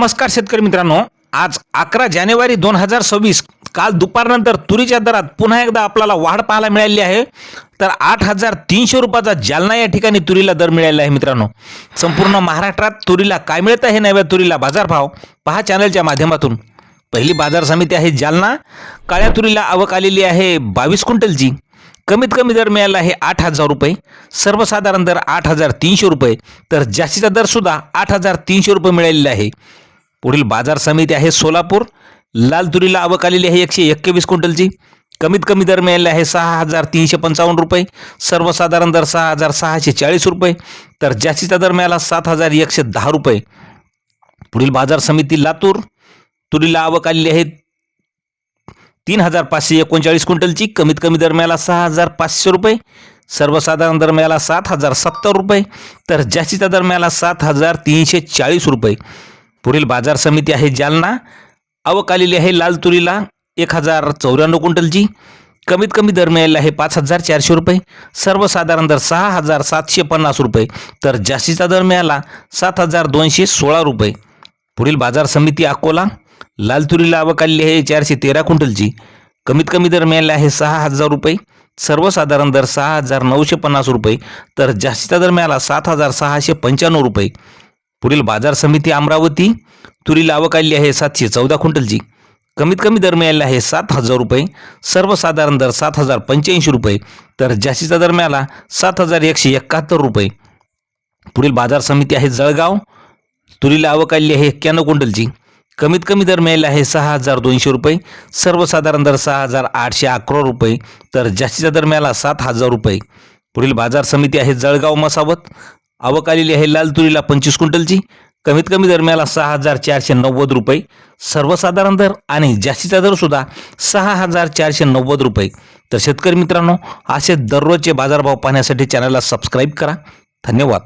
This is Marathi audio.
नमस्कार शेतकरी मित्रांनो. आज अकरा जानेवारी दोन हजार सव्वीस काल दुपारनंतर तुरीच्या दरात पुन्हा एकदा आपल्याला वाढ पाहायला मिळाली आहे. तर आठ हजार तीनशे रुपयाचा जालना या ठिकाणी तुरीला दर मिळाला आहे मित्रांनो. संपूर्ण महाराष्ट्रात तुरीला काय मिळत आहे नव्या तुरीला बाजारभाव पहा चॅनलच्या माध्यमातून. पहिली बाजार समिती आहे जालना. काळ्या तुरीला आवक आलेली आहे बावीस क्विंटलची. कमीत कमी दर मिळाला आहे आठ हजार रुपये. सर्वसाधारण दर आठ हजार तीनशे रुपये. तर जास्तीचा दरसुद्धा आठ हजार तीनशे रुपये मिळालेला आहे. पुढील बाजार समिती आहे सोलापूर. लाल तुरीला आवक आलेली आहे एकशे एक्केवीस क्विंटलची. कमीत कमी दर मिळाले आहे सहा हजार तीनशे पंचावन्न रुपये. सर्वसाधारण दर सहा हजार सहाशे चाळीस रुपये. तर जास्तीचा दर मिळाला सात हजार एकशे दहा रुपये. पुढील बाजार समिती लातूर. तुरीला आवक आलेली आहे तीन हजार पाचशे एकोणचाळीस क्विंटलची. कमीत कमी दर मिळाला सहा हजार पाचशे रुपये. सर्वसाधारण दर मिळाला सात हजार सत्तर रुपये. तर जास्तीचा दर मिळाला सात हजार तीनशे चाळीस रुपये. पुढील बाजार समिती आहे जालना. आवक आलेली आहे लाल तुरीला एक हजार चौऱ्याण्णव क्विंटलची. कमीत कमी दर मिळालेला आहे पाच हजार चारशे रुपये. सर्वसाधारण दर सहा हजार सातशे पन्नास रुपये. तर जास्तीचा दर मिळाला सात हजार दोनशे सोळा रुपये. पुढील बाजार समिती अकोला. लाल तुरीला आवक आलेली आहे चारशे तेरा क्विंटलची. कमीत कमी दर मिळालेला आहे सहा हजार रुपये. सर्वसाधारण दर सहा हजार नऊशे पन्नास रुपये. तर जास्तीचा दर मिळाला सात हजार सहाशे पंच्याण्णव रुपये. पुढील बाजार समिती अमरावती तुरीला आवक आली आहे सातशे चौदा क्विंटलची. कमीत कमी दर मिळाला आहे सात हजार रुपये. सर्वसाधारण दर सात हजार पंच्याऐंशी रुपये. तर जास्तीचा दर मिळाला सात हजार एकशे एकाहत्तर रुपये. पुढील बाजार समिती आहे जळगाव तुरीला आवक आली आहे एक्क्याण्णव क्विंटलची. कमीत कमी दर मिळाले आहे सहा हजार दोनशे रुपये. सर्वसाधारण दर सहा हजार आठशे अकरा रुपये. तर जास्तीचा दर मिळाला सात हजार रुपये. पुढील बाजार समिती आहे जळगाव मसावत. आवक आलेली आहे लाल तुरीला पंचवीस क्विंटलची. कमीत कमी दरम्याला सहा हजार चारशे नव्वद रुपये. सर्वसाधारण दर आणि जास्तीचा दर सुद्धा सहा हजार चारशे नव्वद रुपये. तर शेतकरी मित्रांनो असे दररोजचे बाजारभाव पाहण्यासाठी चॅनलला सबस्क्राईब करा. धन्यवाद.